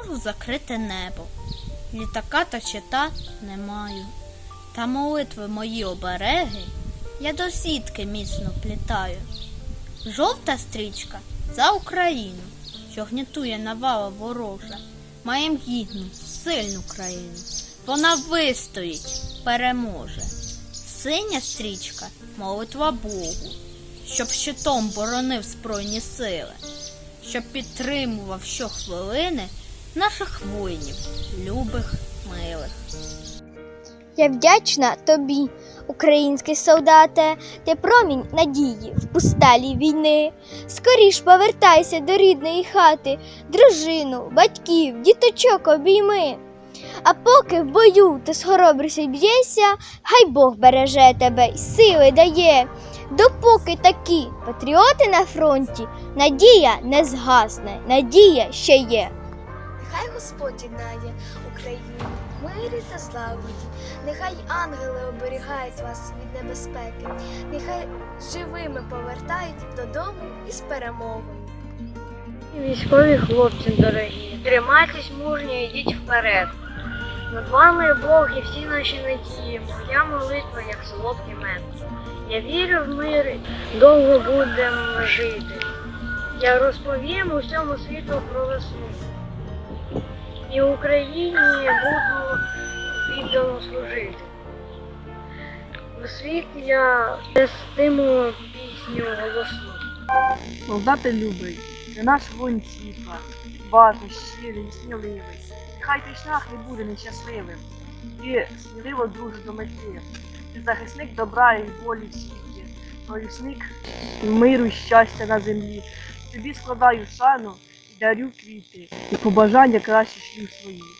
можу закрити небо. Літака та щита не маю. Та молитви мої обереги я до сітки міцно плітаю. Жовта стрічка за Україну, що гнітує навала ворожа. Маєм гідну, сильну країну. Вона вистоїть, переможе. Синя стрічка молитва Богу, щоб щитом боронив збройні сили, щоб підтримував щохвилини наших воїнів, любих, милих. Я вдячна тобі, український солдате, ти промінь надії в пустелі війни. Скоріш повертайся до рідної хати, дружину, батьків, діточок обійми. А поки в бою ти з хоробрістю б'єшся, хай Бог береже тебе й сили дає. Допоки такі патріоти на фронті, надія не згасне, надія ще є. Нехай Господь єднає Україну, мирі та злагоді. Нехай ангели оберігають вас від небезпеки. Нехай живими повертають додому із перемогою. Військові хлопці дорогі, тримайтесь мужньо, йдіть вперед. Над вами Бог і всі наші надії, моя молитва, як солодкий мед. Я вірю в мир, довго будемо жити. Я розповім усьому світу про весну. І Україні буду віддано служити. У світ я нестиму пісню голосну. Солдати любий, ти наш воїн світла, багато щирий сміливий. Нехай твій шлях не буде нещасливим. Ти сміливо друже до мети. Ти захисник добра і волі в світі, провісник миру і щастя на землі. Тобі складаю шану і дарю квіти, і побажання краще шлю своїх.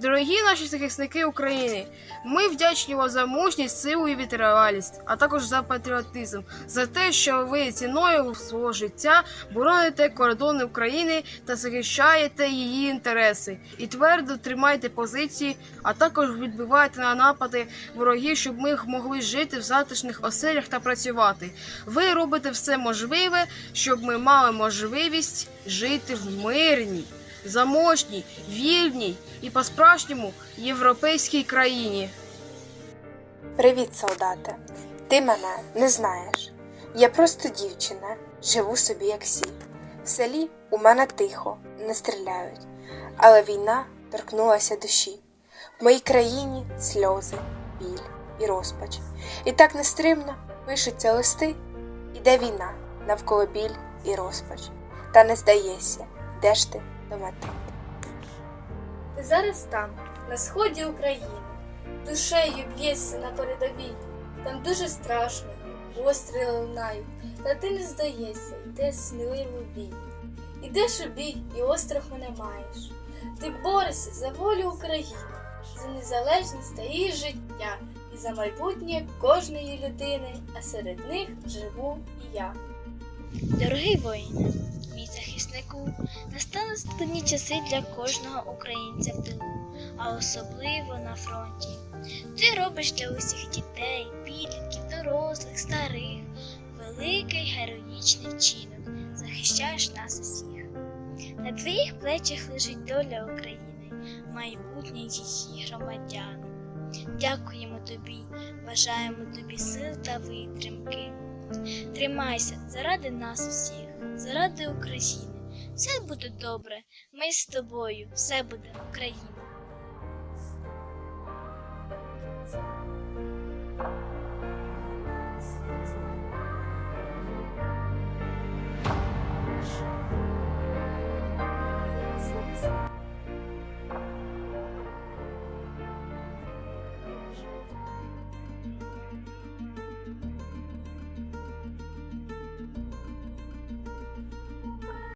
Дорогі наші захисники України, ми вдячні вам за мужність, силу і витривалість, а також за патріотизм, за те, що ви ціною свого життя бороните кордони України та захищаєте її інтереси і твердо тримаєте позиції, а також відбиваєте на напади ворогів, щоб ми могли жити в затишних оселях та працювати. Ви робите все можливе, щоб ми мали можливість жити в мирній заможній, вільній і по-справжньому європейській країні. Привіт, солдате. Ти мене не знаєш. Я просто дівчина, живу собі як всі. В селі у мене тихо, не стріляють, але війна торкнулася душі. В моїй країні сльози, біль і розпач. І так нестримно пишуться листи, іде війна, навколо біль і розпач. Та не здається, де ж ти до мети. Ти зараз там, на сході України, душею б'єшся на передовій. Там дуже страшно, постріли лунають, та ти не здаєшся, йдеш сміливо в бій. Ідеш у бій і остраху не маєш. Ти борешся за волю України, за незалежність та її життя і за майбутнє кожної людини, а серед них живу і я. Дорогий воїне, захиснику, настали складні часи для кожного українця в тилу, а особливо на фронті. Ти робиш для усіх дітей, підлітків, дорослих, старих, великий героїчний вчинок, захищаєш нас усіх. На твоїх плечах лежить доля України, майбутнє її громадян. Дякуємо тобі, бажаємо тобі сил та витримки. Тримайся заради нас усіх, заради України. Все буде добре, ми з тобою, все буде Україна.